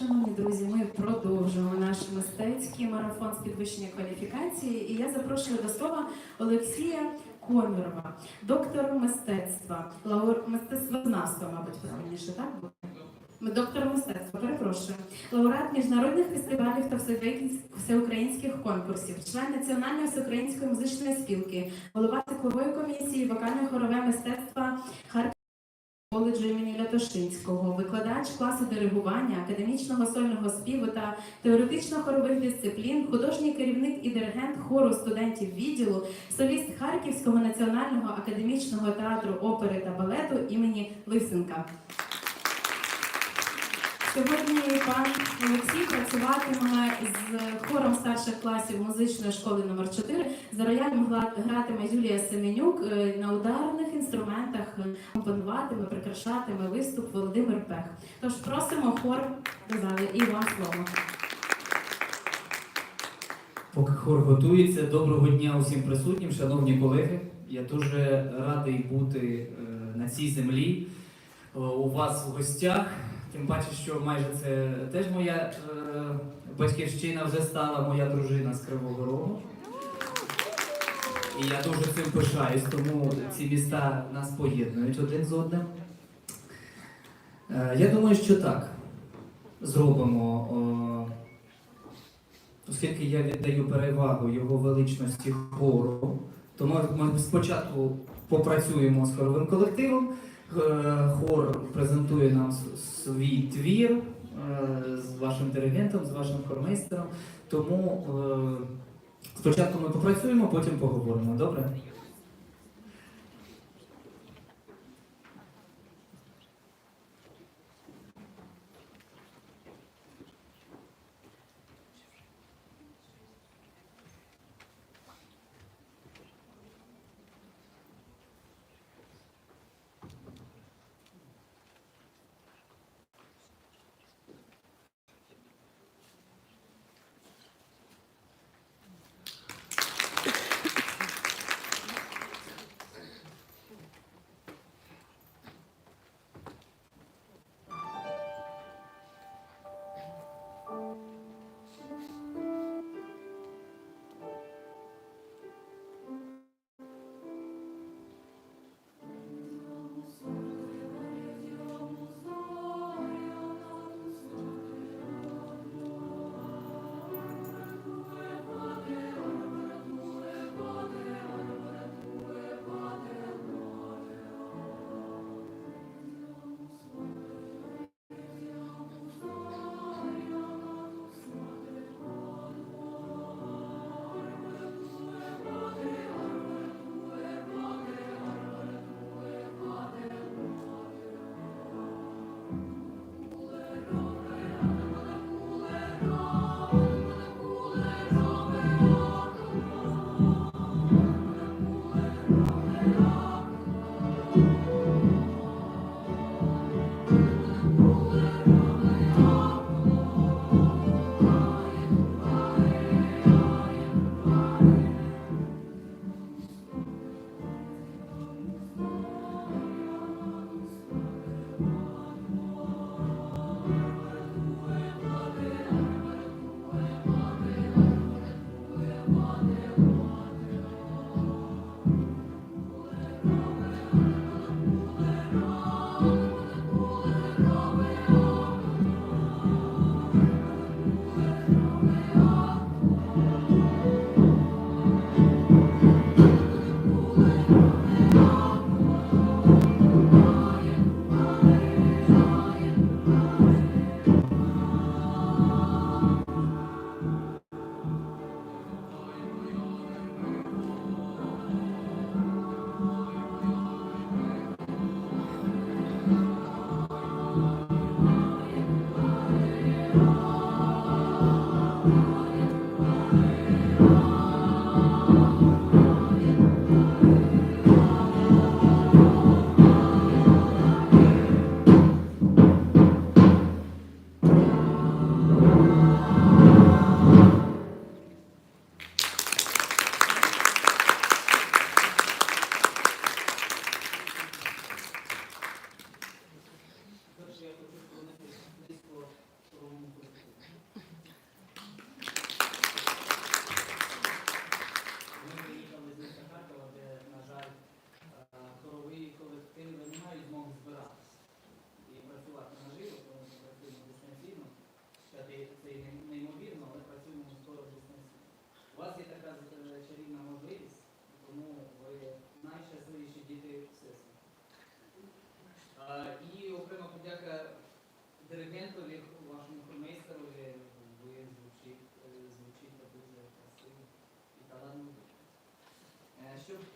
Шановні друзі, ми продовжуємо наш мистецький марафон з підвищення кваліфікації. І я запрошую до слова Олексія Комірова, доктор мистецтва, лаур мистецтвознавства, мабуть, правильніше, так? Доктор мистецтва, перепрошую. Лауреат міжнародних фестивалів та всеукраїнських конкурсів, член Національної всеукраїнської музичної спілки, голова циклової комісії вокально-хорове мистецтва Харків коледжу імені Лятошинського, викладач класу диригування, академічного сольного співу та теоретично-хорових дисциплін, художній керівник і диригент хору студентів відділу, соліст Харківського національного академічного театру опери та балету імені Лисенка. Сьогодні пан Олексій працюватиме з хором старших класів музичної школи номер 4 За роялем гратиме Юлія Семенюк е, на ударних інструментах е, компонуватиме, прикрашатиме виступ Володимир Пех. Тож просимо хор до зали і вам слово. Поки хор готується, доброго дня усім присутнім, шановні колеги. Я дуже радий бути е, на цій землі у вас в гостях. Тим паче, що майже це теж моя е, батьківщина вже стала моя дружина з Кривого Рогу. І я дуже цим пишаюсь, тому ці міста нас поєднують один з одним. Е, Я думаю, що так. Зробимо. е, Оскільки я віддаю перевагу його величності хору, то ми, ми спочатку попрацюємо з хоровим колективом. Е, Хор презентує нам свій твір е, з вашим диригентом, з вашим хормейстером. Тому е, спочатку ми попрацюємо, потім поговоримо. Добре?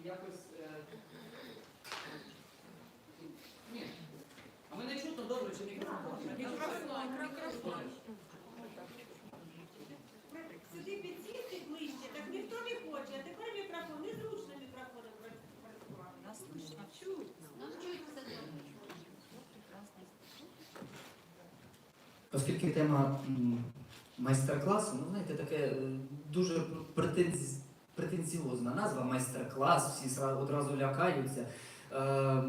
Якось. е, Ні. А мене чутно добре чи мікрофон? Мікрофон. Сюди підсісти ближче, так ніхто не хоче. А тепер мікрофон, незручно мікрофоном працювати. Нас слышно. Чуть. Оскільки тема майстер-класу, ну знаєте, таке е, дуже претенз... претензіозна назва майстер-клас, всі одразу лякаються. Е,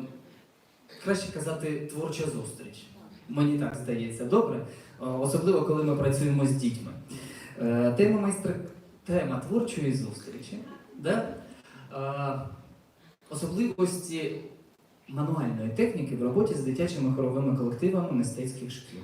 краще казати творча зустріч. Мені так здається, добре. Е, Особливо, коли ми працюємо з дітьми. Е, тема майстер... тема творчої зустрічі. Да? Е, особливості мануальної техніки в роботі з дитячими хоровими колективами мистецьких шкіл.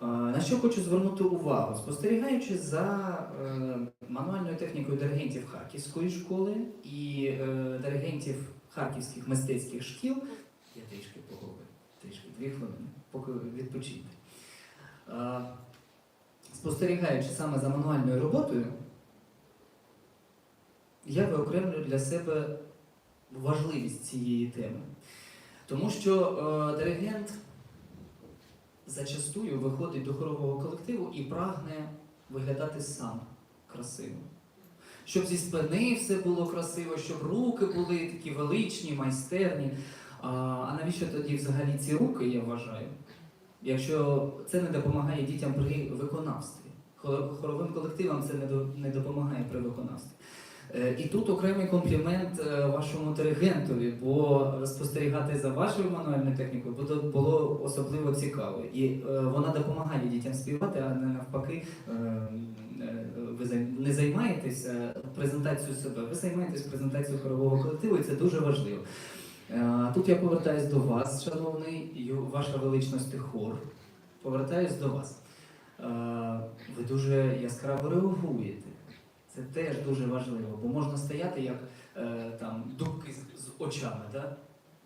На що хочу звернути увагу, спостерігаючи за е, мануальною технікою диригентів Харківської школи і е, диригентів харківських мистецьких шкіл, я трішки поговорю, трішки дві хвилини, поки відпочиньте. Спостерігаючи саме за мануальною роботою, я виокремлюю для себе важливість цієї теми. Тому що е, диригент зачастую виходить до хорового колективу і прагне виглядати сам красиво. Щоб зі спини все було красиво, щоб руки були такі величні, майстерні. А, а навіщо тоді взагалі ці руки, я вважаю? Якщо це не допомагає дітям при виконавстві. Хоровим колективам це не допомагає при виконавстві. Е, І тут окремий комплімент е, вашому диригентові, бо спостерігати за вашою мануальною технікою було, особливо цікаво. І е, вона допомагає дітям співати, а не навпаки, ви не займаєтеся презентацією себе, ви займаєтесь презентацією хорового колективу, і це дуже важливо. Тут я повертаюсь до вас, шановний, ваша величність хор. Повертаюсь до вас. Ви дуже яскраво реагуєте. Це теж дуже важливо, бо можна стояти як е, там дубки з, з очами, да?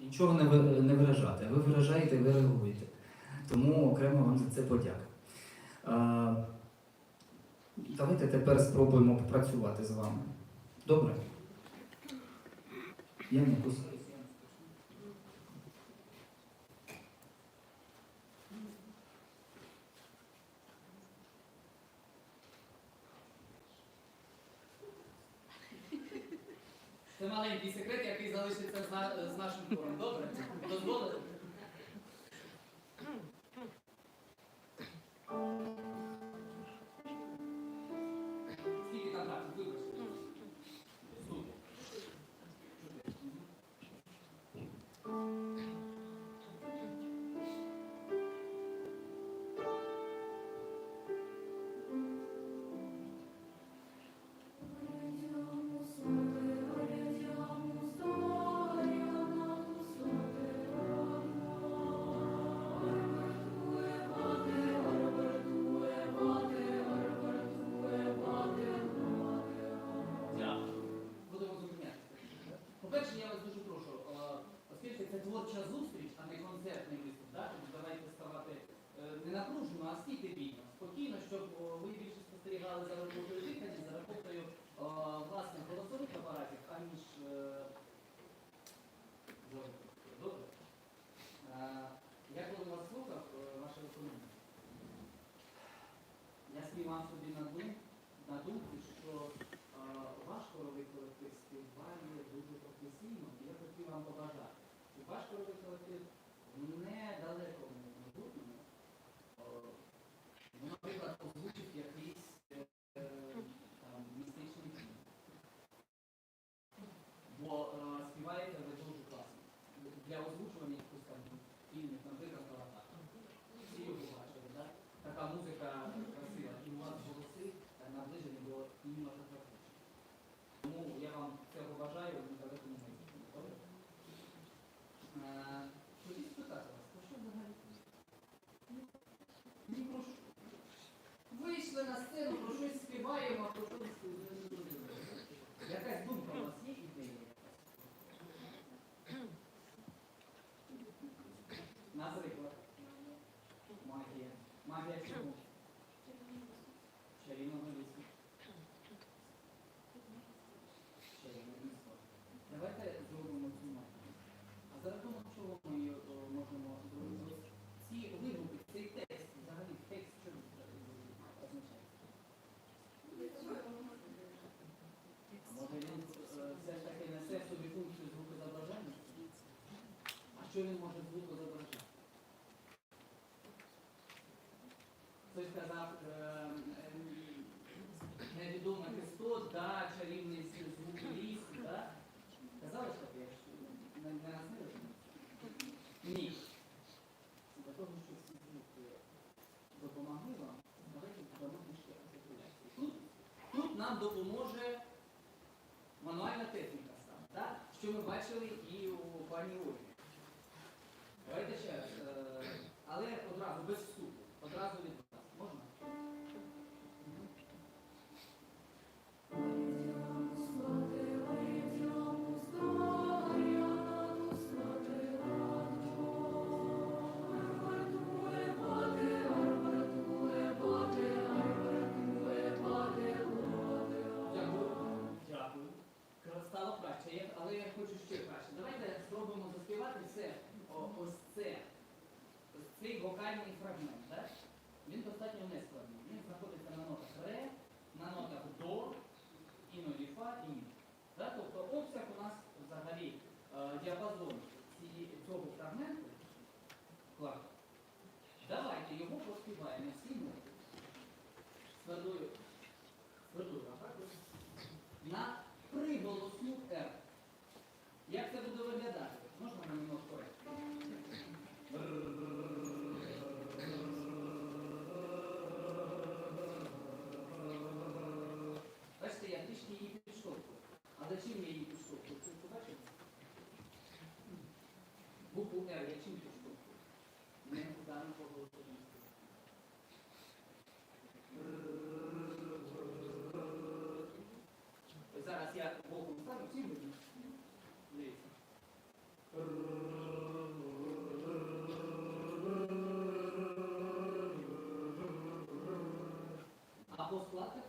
нічого не, не виражати. Ви виражаєте, ви реагуєте. Тому окремо вам за це подяка. Е, давайте тепер спробуємо попрацювати з вами. Добре? Я не кусаюсь. Це маленький секрет, який залишиться з, на- з нашим двором. Добре? Дозволите? Вам побажати, І ваш колектив в telling of the що ми бачили і у пані Олі. або сплати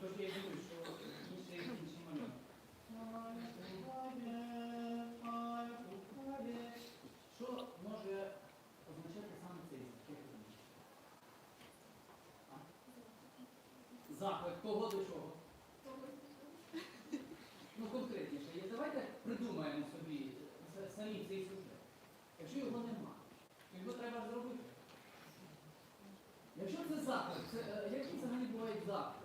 Тож я думаю, що є інший момент. Що може означати саме цей заклик? Кого до чого? Ну конкретніше, давайте придумаємо собі самі цей сюжет. Якщо його нема, то його треба зробити. Якщо це заклик, е, якщо взагалі буває заклик?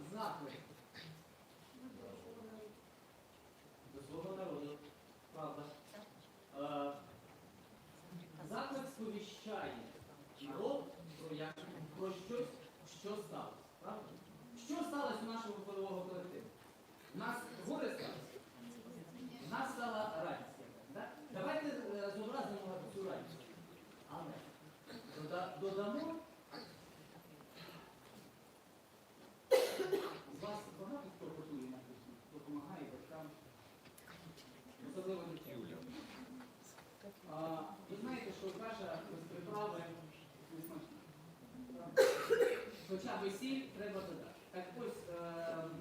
осіб треба додати. Так ось, е,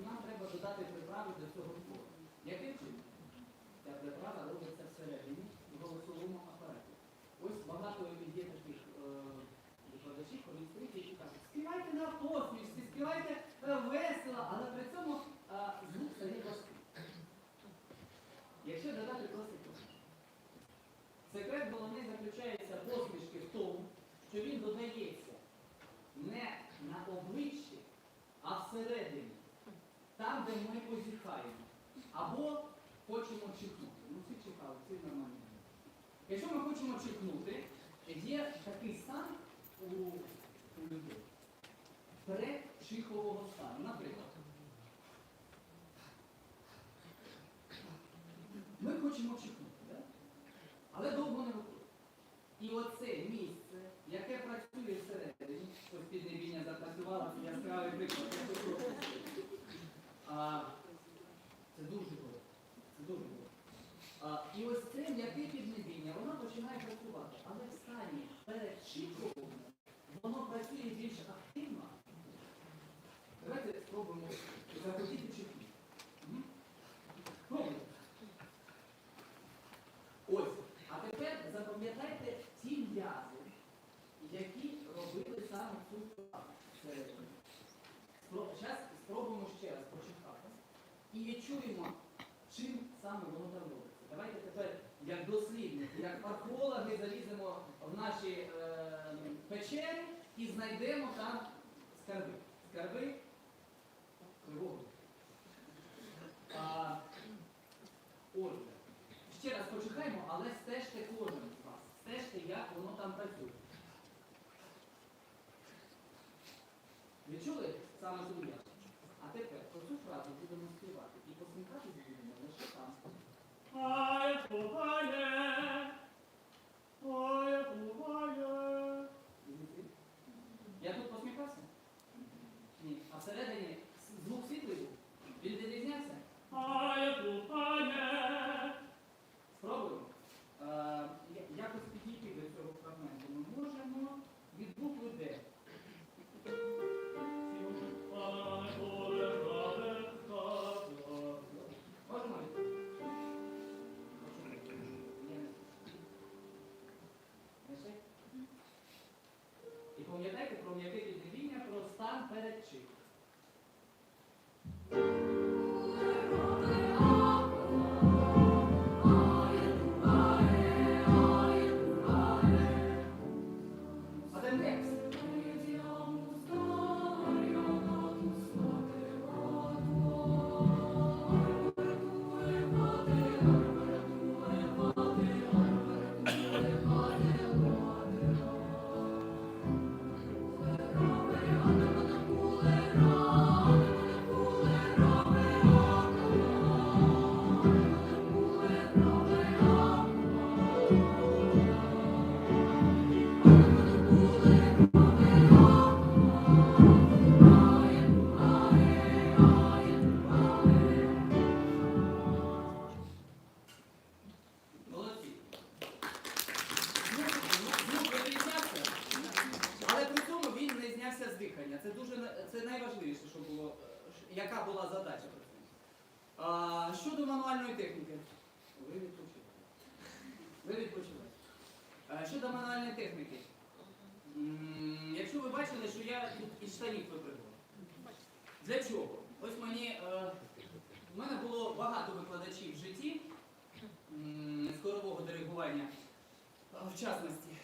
нам треба додати приправу для цього твору. Яким чином? Ця приправа робиться всередині в голосовому апараті. Ось багато є таких е, викладачів, користують, які Якщо ми хочемо чихнути, є такий стан у, людей предчихового стану. Наприклад, ми хочемо чихнути, да? але довго не виходить. І оце місце, яке працює всередині, ось піднебіння запрацювала яскравий приклад. Дихання. Це дуже це найважливіше, що було, е, яка була задача. А, щодо мануальної техніки. Ви відпочиваєте. Ви відпочиваєте. А, щодо мануальної техніки. Якщо ви бачили, що я тут із штанів випрыгував. Для чого? Ось мені. Е, у мене було багато викладачів в житті скорового диригування, в частності.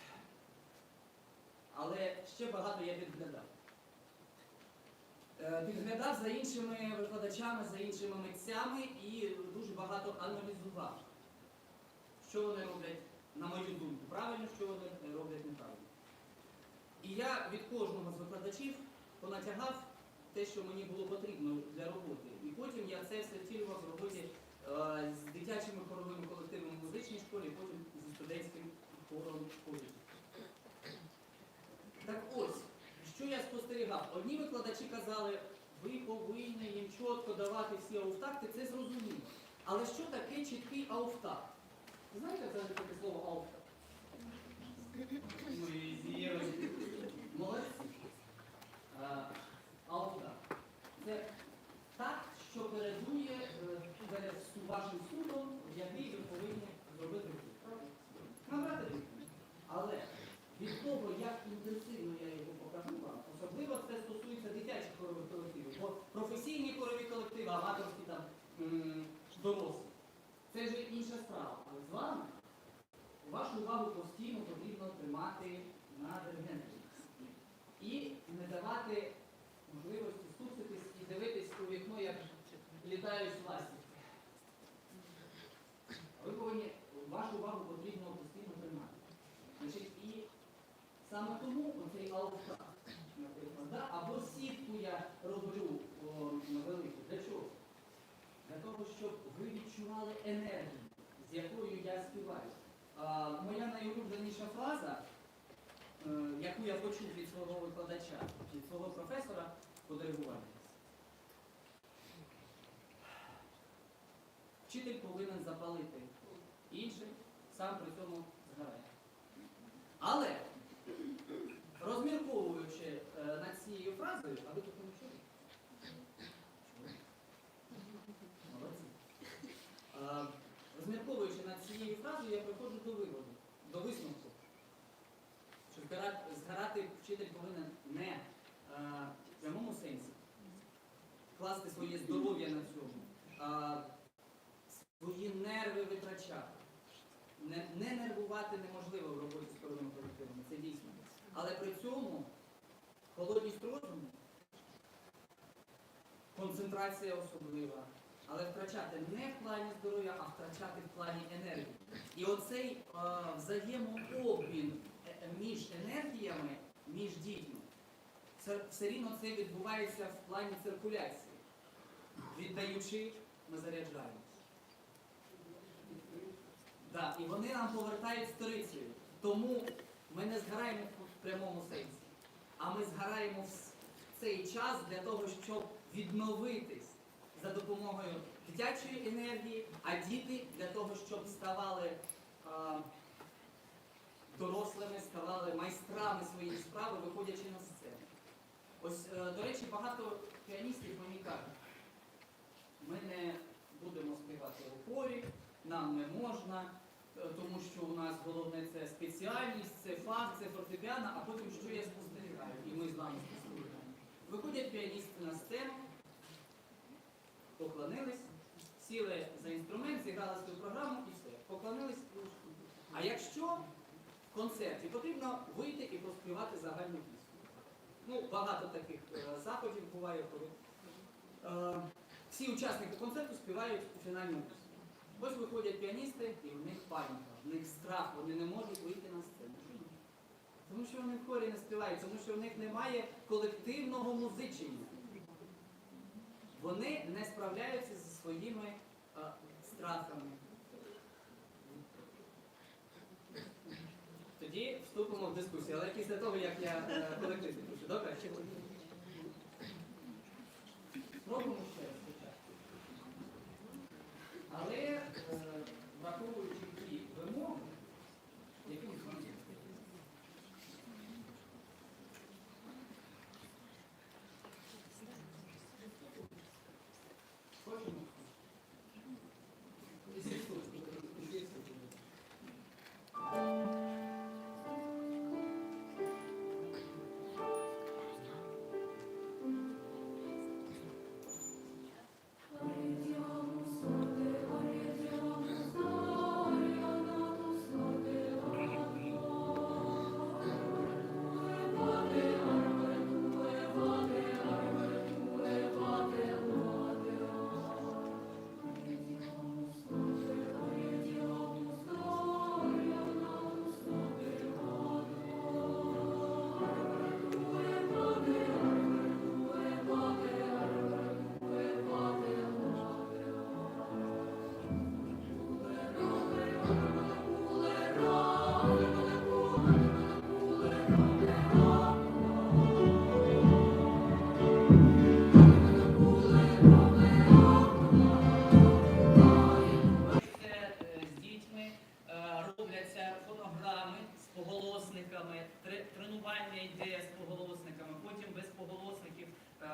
Але ще багато я підглядав. Е, Підглядав за іншими викладачами, за іншими митцями і дуже багато аналізував, що вони роблять, на мою думку, правильно, що вони роблять неправильно. І я від кожного з викладачів понатягав те, що мені було потрібно для роботи. І потім я це все втілював в роботі е, з дитячими хоровими колективами в музичній школі, потім зі студентським хором школі. Так ось, що я спостерігав? Одні викладачі казали, ви повинні їм чітко давати всі ауфтакти, це зрозуміло. Але що таке чіткий ауфтакт? Ви знаєте, це таке слово ауфтакт? Молодці. Ауфтакт. Це так, що передує е, перед вашим судом, який ви повинні зробити. Набрати. Але від того, як інтенсивно я його покажу вам, особливо це стосується дитячих хорових колективів, бо професійні колективи, аматорські там дорослі, це вже інша справа. Але з вами вашу увагу постійно потрібно тримати на диригенті. І не давати можливості стуситись і дивитись у вікно, як літають ластівки. Ви повинні вашу увагу потрібно постійно тримати. Значить, і саме тому оцей алфа, наприклад, да? або сітку я роблю о, на велику. Для чого? Для того, щоб ви відчували енергію, з якою я співаю. А, моя найулюбленіша фраза, е, яку я почув від свого викладача, від свого професора по диригуванню. Вчитель повинен запалити інших, сам при цьому згорає. Але, розмірковуючи е, над цією фразою, а ви тут не чули? Чули? Молодці. Е, Розмірковуючи над цією фразою, я приходжу до виводу, до висновку. Що згорати вчитель повинен не е, в прямому сенсі класти своє здоров'я на цьому, а свої нерви витрачати. Не, не нервувати неможливо в роботі з хоровими колективами, це дійсно. Але при цьому холодність розуму, концентрація особлива, але втрачати не в плані здоров'я, а втрачати в плані енергії. І оцей е, взаємообмін між енергіями, між дітьми, це все рівно це відбувається в плані циркуляції. Віддаючи, ми заряджаємо. Да, і вони нам повертають сторицею. Тому ми не згораємо в прямому сенсі, а ми згораємо в цей час для того, щоб відновитись за допомогою дитячої енергії, а діти для того, щоб ставали дорослими, ставали майстрами своєї справи, виходячи на сцену. Ось, е, до речі, багато піаністів мені кажуть, ми не будемо співати у хорі, нам не можна, е, тому що у нас головне це спеціальність, це фах, це фортепіано, а потім що я спостерігаю, і ми з вами спостерігаємо. Виходять піаністи на сцену, поклонились, сіли за інструмент, зіграли свою програму і все. Поклонились. А якщо в концерті потрібно вийти і поспівати загальну пісню. Ну, багато таких е, заходів буває, коли е, всі учасники концерту співають фінальну пісню. Ось виходять піаністи, і в них паніка, в них страх, вони не можуть вийти на сцену. Тому що вони в хорі не співають, тому що в них немає колективного музичення. Вони не справляються зі своїми е, страхами. Тоді вступимо в дискусію, але після того, як я е, колектив підпишу. Добре? Спробуємо ще раз. Але е, враховуючи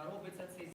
робиться цей